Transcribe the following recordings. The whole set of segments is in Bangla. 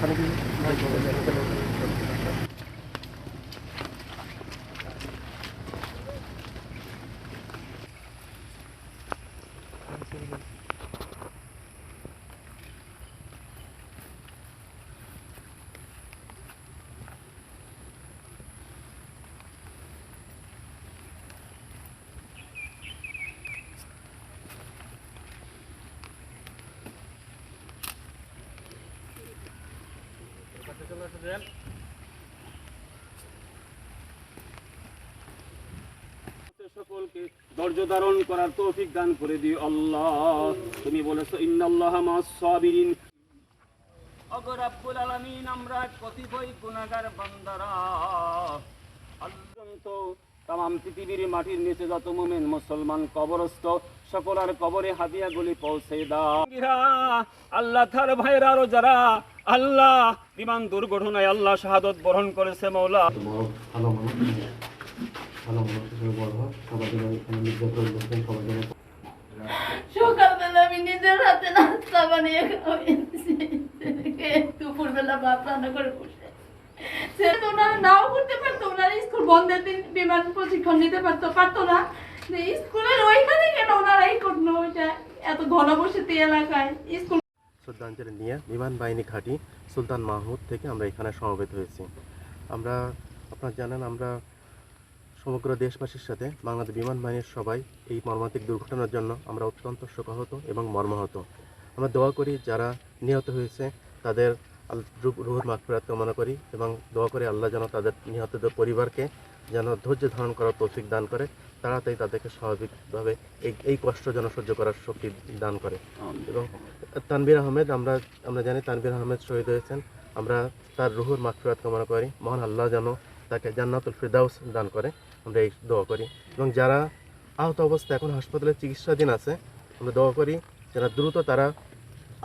金木。সকলকে ধৈর্য ধারণ করার তৌফিক দান করে দিও আল্লাহ। তুমি বলেছ ইন্নাল্লাহ মাস সাবিরিন। ওগো আলামিন আমরা কতিপয় গুনাহগার বান্দারা। অত্যন্ত তাম পৃথিবীর মাটির নিচে যত মুমিন মুসলমান কবরস্থ সকলের কবরে হাদিয়াগুলি পৌঁছে দাও। আল্লাহ তার ভাইরা আরও যারা আল্লাহ বিমান দুর্ঘটনায় আল্লাহ শাহাদত বরণ করেছে মৌলা সকালবেলা আমি নিজের হাতে নাস্তা বানিয়ে দুপুরবেলা ভাত রান্না করে বসে। সে তো ওনারা নাও করতে পারতো ওনারা স্কুল বন্ধের দিন বিমান প্রশিক্ষণ নিতে পারতো পারতো না। স্কুলের ওইখানে কেন ওনারা এই করল? ওইটা এত ঘন বসতি এলাকায়। স্কুল শ্রদ্ধাঞ্জলি নিয়ে বিমান বাহিনী ঘাঁটি সুলতান মাহমুদ থেকে আমরা এখানে সমবেত হয়েছি। আমরা, আপনারা জানেন, আমরা সমগ্র দেশবাসীর সাথে বাংলাদেশ বিমান বাহিনীর সবাই এই মর্মান্তিক দুর্ঘটনার জন্য আমরা অত্যন্ত শোকাহত এবং মর্মাহত। আমরা দোয়া করি যারা নিহত হয়েছে তাদের রুহুর মাগফিরাত কামনা করি এবং দোয়া করি আল্লাহ যেন তাদের নিহতদের পরিবারকে যেন ধৈর্য ধারণ করার তৌফিক দান করে। তাড়াতাড়ি তাদেরকে স্বাভাবিকভাবে এই এই কষ্ট যেন সহ্য করার শক্তি দান করে। এবং তানভীর আহমেদ আমরা আমরা জানি তানভীর আহমেদ শহীদ হয়েছেন। আমরা তার রুহুর মাগফিরাত কামনা করি। মহান আল্লাহ যেন তাকে জান্নাতুল ফিরদাউস দান করে। আমরা এই দোয়া করি। এবং যারা আহত অবস্থায় এখন হাসপাতালে চিকিৎসাধীন আছে আমরা দোয়া করি যারা দ্রুত তারা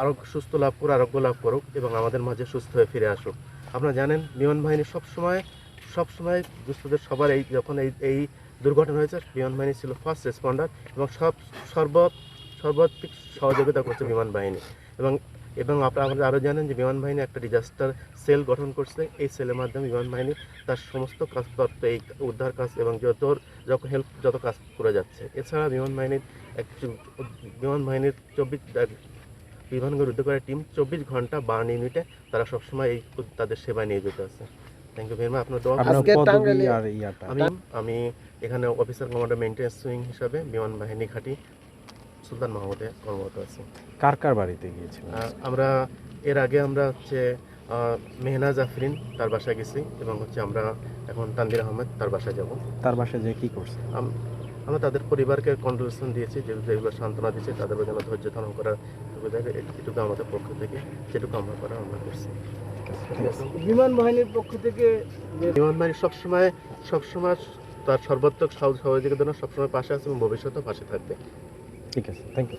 আরোগ্য সুস্থ লাভ করে আরোগ্য লাভ করুক এবং আমাদের মাঝে সুস্থ হয়ে ফিরে আসুক। আপনারা জানেন বিমান বাহিনী সবসময় সবসময় দুস্থদের সবার এই যখন এই এই দুর্ঘটনা হয়েছে, বিমান বাহিনী ছিল ফার্স্ট রেসপন্ডার এবং সব সর্ব সর্বাধিক সহযোগিতা করছে বিমান বাহিনী। এবং এবং আপনারা আরও জানেন যে বিমান বাহিনী একটা ডিজাস্টার সেল গঠন করছে। এই সেলের মাধ্যমে বিমান বাহিনী তার সমস্ত কাজ তত্ত্ব, এই উদ্ধার কাজ এবং যত যত হেল্প যত কাজ করে যাচ্ছে। এছাড়া বিমান বাহিনীর এক বিমান বাহিনীর চব্বিশ বিমানগুলো উদ্ধার করার টিম চব্বিশ ঘণ্টা বার্ন ইউনিটে তারা সবসময় এই তাদের সেবায় নিয়োজিত আছে। থ্যাংক ইউ ভেরি মাচ আপনার দোয়া আজকে করবেন। আর ইয়াটা। আমি আমি এখানে অফিসার কমান্ডার মেনটেন্স সুইং হিসাবে বিমান বাহিনী ঘাঁটি সুলতান মাহমুদে কর্মরত আছি। কার কার বাড়িতে গিয়েছিলাম আমরা এর আগে আমরা হচ্ছে আহ, মেহনাজ আফরিন তার বাসায় গেছি এবং হচ্ছে আমরা এখন তানভীর আহমেদ তার বাসায় যাব। তার বাসায় যে কি করছে? আমরা তাদের পরিবারকে কন্ডোলেশন দিয়েছি যে যেগুলো সান্ত্বনা দিয়েছে তাদের যেন ধৈর্য ধারণ করার সুবিধা এটুকু আমাদের পক্ষ থেকে যেটুকু আমরা করার আমরা করছি। বিমান বাহিনীর পক্ষ থেকে বিমান বাহিনী সবসময় সবসময় তার সর্বাত্মক সহযোগিতার জন্য সবসময় পাশে আছে এবং ভবিষ্যতেও পাশে থাকবে। ঠিক আছে থ্যাংক ইউ